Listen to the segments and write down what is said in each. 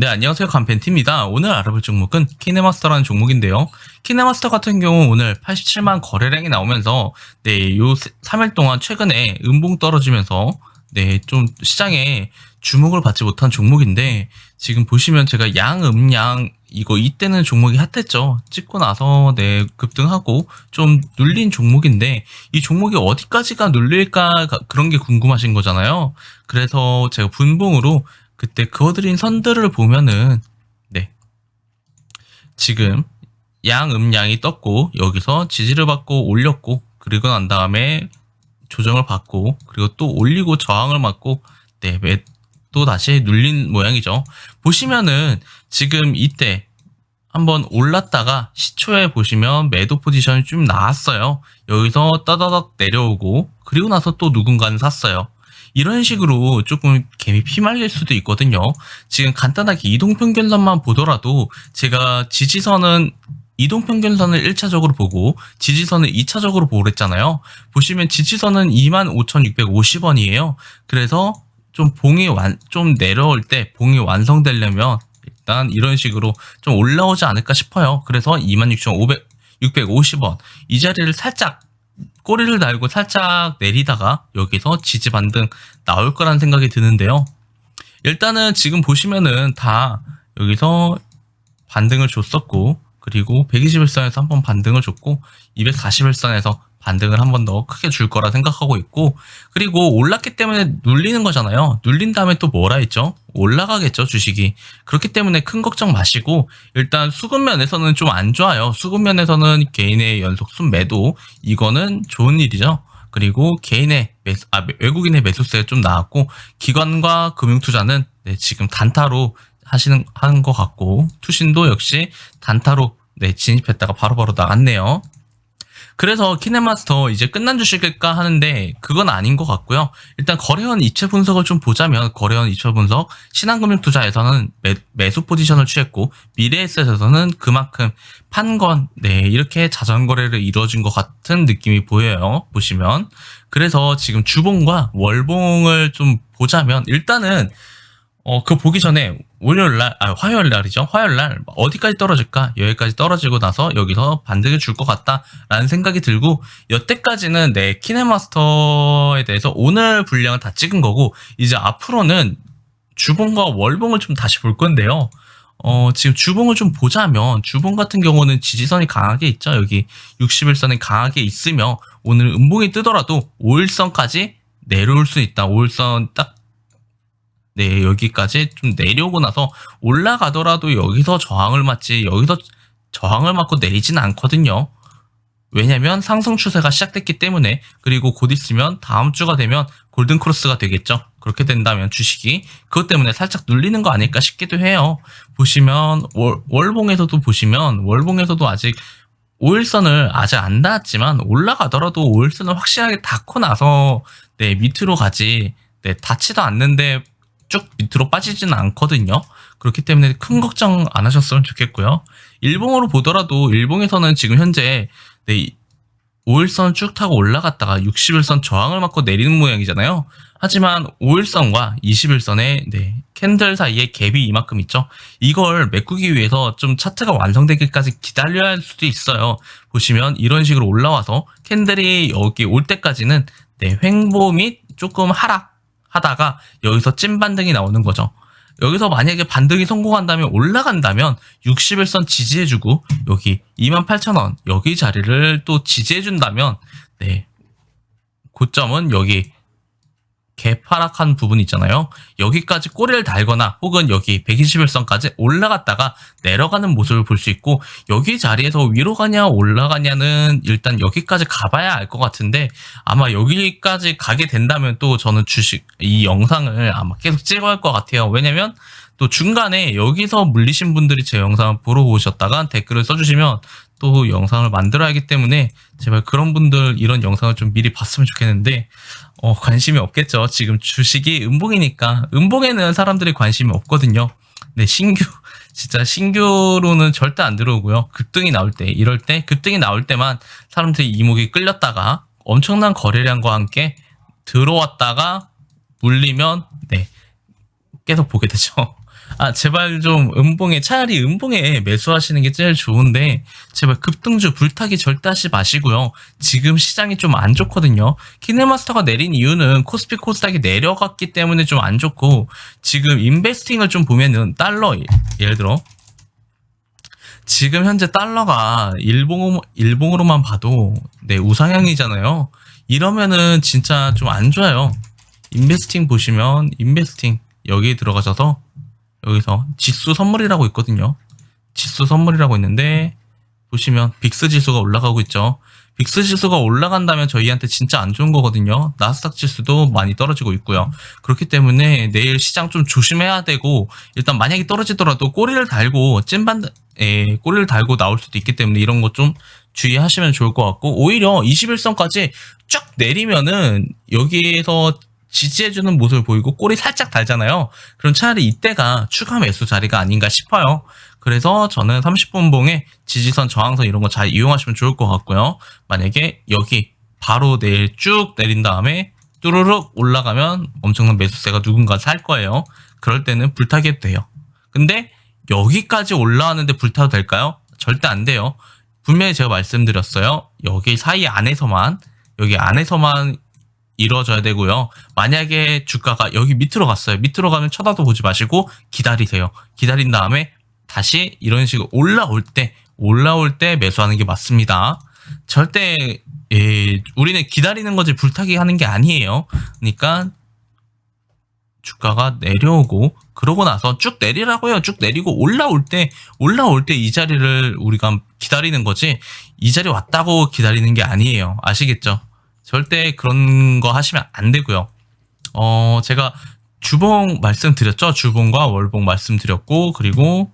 네, 안녕하세요. 간펜티입니다. 오늘 알아볼 종목은 키네마스터라는 종목인데요. 키네마스터 같은 경우 오늘 87만 거래량이 나오면서 네, 요 3일 동안 최근에 음봉 떨어지면서 네, 좀 시장에 주목을 받지 못한 종목인데 지금 보시면 제가 양, 음, 양 이거 이때는 종목이 핫했죠. 찍고 나서 네, 급등하고 좀 눌린 종목인데 이 종목이 어디까지가 눌릴까 그런 게 궁금하신 거잖아요. 그래서 제가 분봉으로 그때 그어드린 선들을 보면은 네. 지금 양 음양이 떴고 여기서 지지를 받고 올렸고 그리고 난 다음에 조정을 받고 그리고 또 올리고 저항을 맞고 네 또 다시 눌린 모양이죠. 보시면은 지금 이때 한번 올랐다가 시초에 보시면 매도 포지션이 좀 나왔어요. 여기서 따다닥 내려오고 그리고 나서 또 누군가는 샀어요 이런 식으로 조금 개미 피말릴 수도 있거든요. 지금 간단하게 이동 평균선만 보더라도 제가 지지선은 이동 평균선을 1차적으로 보고 지지선을 2차적으로 보고 그랬잖아요. 보시면 지지선은 25,650원이에요. 그래서 좀 봉이 완, 좀 내려올 때 봉이 완성되려면 일단 이런 식으로 좀 올라오지 않을까 싶어요. 그래서 26,550원 이 자리를 살짝 꼬리를 달고 살짝 내리다가 여기서 지지 반등 나올 거라는 생각이 드는데요. 일단은 지금 보시면은 다 여기서 반등을 줬었고 그리고 121선에서 한번 반등을 줬고 241선에서 반등을 한 번 더 크게 줄 거라 생각하고 있고 그리고 올랐기 때문에 눌리는 거잖아요. 눌린 다음에 또 뭐라 했죠? 올라가겠죠 주식이. 그렇기 때문에 큰 걱정 마시고 일단 수급 면에서는 좀 안 좋아요. 수급 면에서는 개인의 연속 순매도 이거는 좋은 일이죠. 그리고 개인의 매수, 아, 외국인의 매수세가 좀 나왔고 기관과 금융 투자는 네, 지금 단타로 하시는 하는 것 같고 투신도 역시 단타로 네, 진입했다가 바로바로 바로 나갔네요. 그래서 키네마스터 이제 끝난 주식일까 하는데 그건 아닌 것 같고요. 일단 거래원 이체 분석을 좀 보자면 거래원 이체 분석 신한금융투자에서는 매, 매수 포지션을 취했고 미래에셋에서는 그만큼 판건 네 이렇게 자전 거래를 이루어진 것 같은 느낌이 보여요. 보시면 그래서 지금 주봉과 월봉을 좀 보자면 일단은 어, 그 보기 전에 월요일 날, 아, 화요일 날이죠. 화요일 날 어디까지 떨어질까? 여기까지 떨어지고 나서 여기서 반등을 줄 것 같다라는 생각이 들고 여태까지는 내 키네마스터에 대해서 오늘 분량을 다 찍은 거고 이제 앞으로는 주봉과 월봉을 좀 다시 볼 건데요. 어, 지금 주봉을 좀 보자면 주봉 같은 경우는 지지선이 강하게 있죠. 여기 61선이 강하게 있으며 오늘 음봉이 뜨더라도 5일선까지 내려올 수 있다. 5일선 딱 네, 여기까지 좀 내려오고 나서 올라가더라도 여기서 저항을 맞지 여기서 저항을 맞고 내리지는 않거든요. 왜냐면 상승 추세가 시작됐기 때문에 그리고 곧 있으면 다음 주가 되면 골든 크로스가 되겠죠. 그렇게 된다면 주식이 그것 때문에 살짝 눌리는 거 아닐까 싶기도 해요. 보시면 월, 월봉에서도 보시면 월봉에서도 아직 5일선을 아직 안 닿았지만 올라가더라도 5일선을 확실하게 닿고 나서 네 밑으로 가지 네 닿지도 않는데 쭉 밑으로 빠지지는 않거든요. 그렇기 때문에 큰 걱정 안 하셨으면 좋겠고요. 일봉으로 보더라도 일봉에서는 지금 현재 네, 5일선 쭉 타고 올라갔다가 60일선 저항을 맞고 내리는 모양이잖아요. 하지만 5일선과 21선의 네, 캔들 사이에 갭이 이만큼 있죠. 이걸 메꾸기 위해서 좀 차트가 완성되기까지 기다려야 할 수도 있어요. 보시면 이런 식으로 올라와서 캔들이 여기 올 때까지는 네, 횡보 및 조금 하락 하다가 여기서 찐 반등이 나오는 거죠. 여기서 만약에 반등이 성공한다면 올라간다면 61선 지지해주고 여기 28,000원 여기 자리를 또 지지해준다면 네 고점은 여기 개파락한 부분 있잖아요. 여기까지 꼬리를 달거나 혹은 여기 121선까지 올라갔다가 내려가는 모습을 볼 수 있고 여기 자리에서 위로 가냐 올라가냐는 일단 여기까지 가봐야 알 것 같은데 아마 여기까지 가게 된다면 또 저는 주식 이 영상을 아마 계속 찍어야 할 것 같아요. 왜냐면 또 중간에 여기서 물리신 분들이 제 영상을 보러 오셨다가 댓글을 써주시면 또 영상을 만들어야 하기 때문에 제발 그런 분들 이런 영상을 좀 미리 봤으면 좋겠는데 어, 관심이 없겠죠. 지금 주식이 음봉이니까 음봉에는 사람들이 관심이 없거든요. 네, 신규 진짜 신규로는 절대 안 들어오고요. 급등이 나올 때 이럴 때 급등이 나올 때만 사람들이 이목이 끌렸다가 엄청난 거래량과 함께 들어왔다가 물리면 네 계속 보게 되죠. 아 제발 좀 음봉에 차라리 음봉에 매수하시는 게 제일 좋은데 제발 급등주 불타기 절대 하지 마시고요. 지금 시장이 좀 안 좋거든요. 키네마스터가 내린 이유는 코스피 코스닥이 내려갔기 때문에 좀 안 좋고 지금 인베스팅을 좀 보면은 달러 예를 들어 지금 현재 달러가 일봉 일봉으로만 봐도 네 우상향이잖아요. 이러면은 진짜 좀 안 좋아요. 인베스팅 보시면 인베스팅 여기 들어가셔서 여기서 지수 선물이라고 있거든요. 지수 선물이라고 있는데 보시면 빅스 지수가 올라가고 있죠. 빅스 지수가 올라간다면 저희한테 진짜 안 좋은 거거든요. 나스닥 지수도 많이 떨어지고 있고요. 그렇기 때문에 내일 시장 좀 조심해야 되고 일단 만약에 떨어지더라도 꼬리를 달고 찐반 에 꼬리를 달고 나올 수도 있기 때문에 이런 거 좀 주의하시면 좋을 것 같고 오히려 21선까지 쭉 내리면은 여기에서 지지해주는 모습을 보이고 꼬리 살짝 달잖아요. 그럼 차라리 이때가 추가 매수 자리가 아닌가 싶어요. 그래서 저는 30분 봉에 지지선, 저항선 이런 거 잘 이용하시면 좋을 것 같고요. 만약에 여기 바로 내일 쭉 내린 다음에 뚜루룩 올라가면 엄청난 매수세가 누군가 살 거예요. 그럴 때는 불타게 돼요. 근데 여기까지 올라왔는데 불타도 될까요? 절대 안 돼요. 분명히 제가 말씀드렸어요. 여기 사이 안에서만 여기 안에서만 이루어져야 되고요. 만약에 주가가 여기 밑으로 갔어요. 밑으로 가면 쳐다도 보지 마시고 기다리세요. 기다린 다음에 다시 이런 식으로 올라올 때 올라올 때 매수하는 게 맞습니다. 절대 예, 우리는 기다리는 거지 불타기 하는 게 아니에요. 그러니까 주가가 내려오고 그러고 나서 쭉 내리라고요. 쭉 내리고 올라올 때 올라올 때 이 자리를 우리가 기다리는 거지 이 자리 왔다고 기다리는 게 아니에요. 아시겠죠? 절대 그런 거 하시면 안 되고요. 어, 제가 주봉 말씀드렸죠? 주봉과 월봉 말씀드렸고 그리고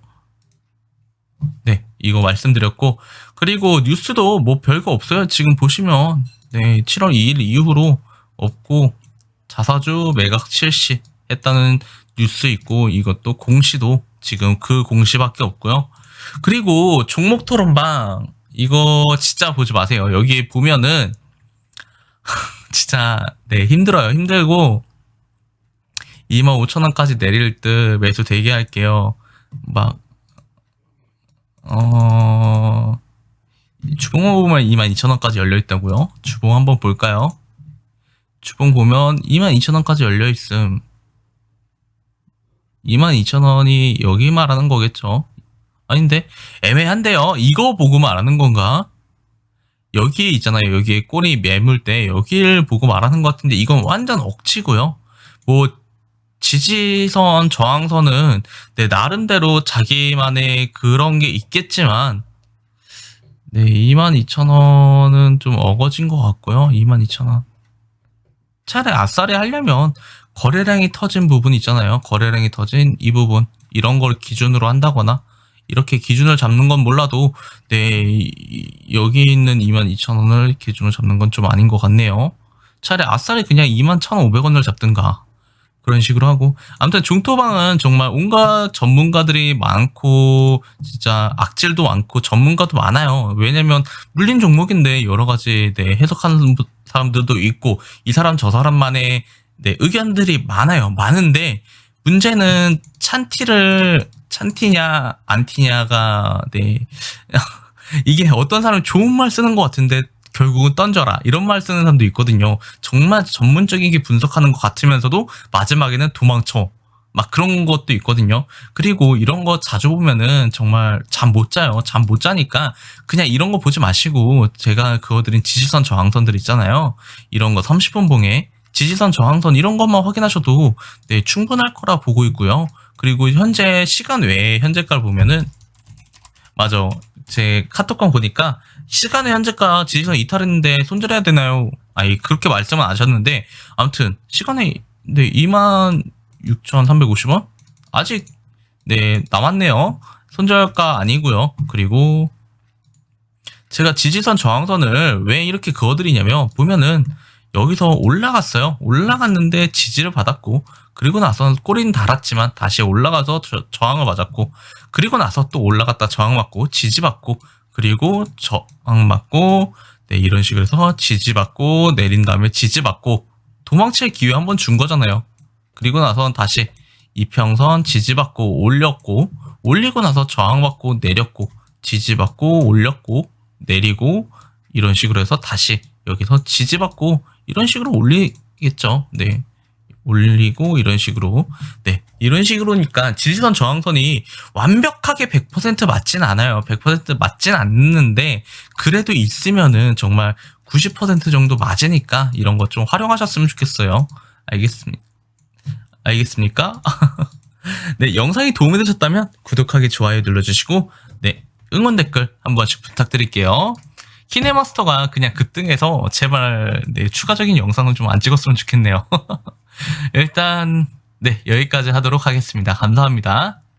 네, 이거 말씀드렸고 그리고 뉴스도 뭐 별거 없어요. 지금 보시면 네, 7월 2일 이후로 없고 자사주 매각 실시 했다는 뉴스 있고 이것도 공시도 지금 그 공시밖에 없고요. 그리고 종목 토론방 이거 진짜 보지 마세요. 여기 보면은 진짜 네 힘들어요. 힘들고 25,000원까지 내릴 듯 매수 대기할게요. 막 어... 주봉 보면 22,000원까지 열려 있다고요? 주봉 한번 볼까요? 주봉 보면 22,000원까지 열려 있음. 22,000원이 여기 말하는 거겠죠? 아닌데 애매한데요. 이거 보고 말하는 건가? 여기에 있잖아요. 여기에 꼬리 매물 때 여기를 보고 말하는 것 같은데 이건 완전 억지고요. 뭐 지지선, 저항선은 네, 나름대로 자기만의 그런 게 있겠지만 네, 22,000원은 좀 어거진 것 같고요. 22,000원. 차라리 아싸리 하려면 거래량이 터진 부분 있잖아요. 거래량이 터진 이 부분 이런 걸 기준으로 한다거나 이렇게 기준을 잡는 건 몰라도 네 이- 여기 있는 22,000원을 기준으로 잡는 건 좀 아닌 것 같네요. 차라리 아싸리 그냥 21,500원을 잡든가 그런 식으로 하고 아무튼 중토방은 정말 온갖 전문가들이 많고 진짜 악질도 많고 전문가도 많아요. 왜냐면 물린 종목인데 여러 가지 네, 해석하는 부- 사람들도 있고 이 사람 저 사람만의 네, 의견들이 많아요. 많은데 문제는 찬티를 찬티냐 안티냐가 네 이게 어떤 사람이 좋은 말 쓰는 것 같은데 결국은 던져라 이런 말 쓰는 사람도 있거든요. 정말 전문적이게 분석하는 것 같으면서도 마지막에는 도망쳐 막 그런 것도 있거든요. 그리고 이런 거 자주 보면은 정말 잠 못 자요. 잠 못 자니까 그냥 이런 거 보지 마시고 제가 그어드린 지지선 저항선들 있잖아요. 이런 거 30분 봉에 지지선 저항선 이런 것만 확인하셔도 네, 충분할 거라 보고 있고요. 그리고 현재 시간 외에 현재가를 보면은 맞아. 제 카톡방 보니까 시간의 현재가 지지선 이탈했는데 손절해야 되나요? 아니 그렇게 말씀은 안 하셨는데 아무튼 시간에 네 26,350원 아직 네 남았네요. 손절가 아니고요. 그리고 제가 지지선 저항선을 왜 이렇게 그어드리냐면 보면은 여기서 올라갔어요. 올라갔는데 지지를 받았고 그리고 나서 꼬리는 달았지만 다시 올라가서 저, 저항을 맞았고 그리고 나서 또 올라갔다 저항 맞고 지지 받고 그리고 저항 맞고 네 이런 식으로 해서 지지 받고 내린 다음에 지지 받고 도망칠 기회 한 번 준 거잖아요. 그리고 나서 다시 이평선 지지받고 올렸고 올리고 나서 저항받고 내렸고 지지받고 올렸고 내리고 이런 식으로 해서 다시 여기서 지지받고 이런 식으로 올리겠죠. 네. 올리고 이런 식으로. 네 이런 식으로니까 지지선 저항선이 완벽하게 100% 맞진 않아요. 100% 맞진 않는데 그래도 있으면은 정말 90% 정도 맞으니까 이런 것 좀 활용하셨으면 좋겠어요. 알겠습니다 알겠습니까? 네 영상이 도움이 되셨다면 구독하기 좋아요 눌러주시고 네 응원 댓글 한 번씩 부탁드릴게요. 키네마스터가 그냥 급등해서 제발 네, 추가적인 영상은 좀 안 찍었으면 좋겠네요 일단 네 여기까지 하도록 하겠습니다. 감사합니다.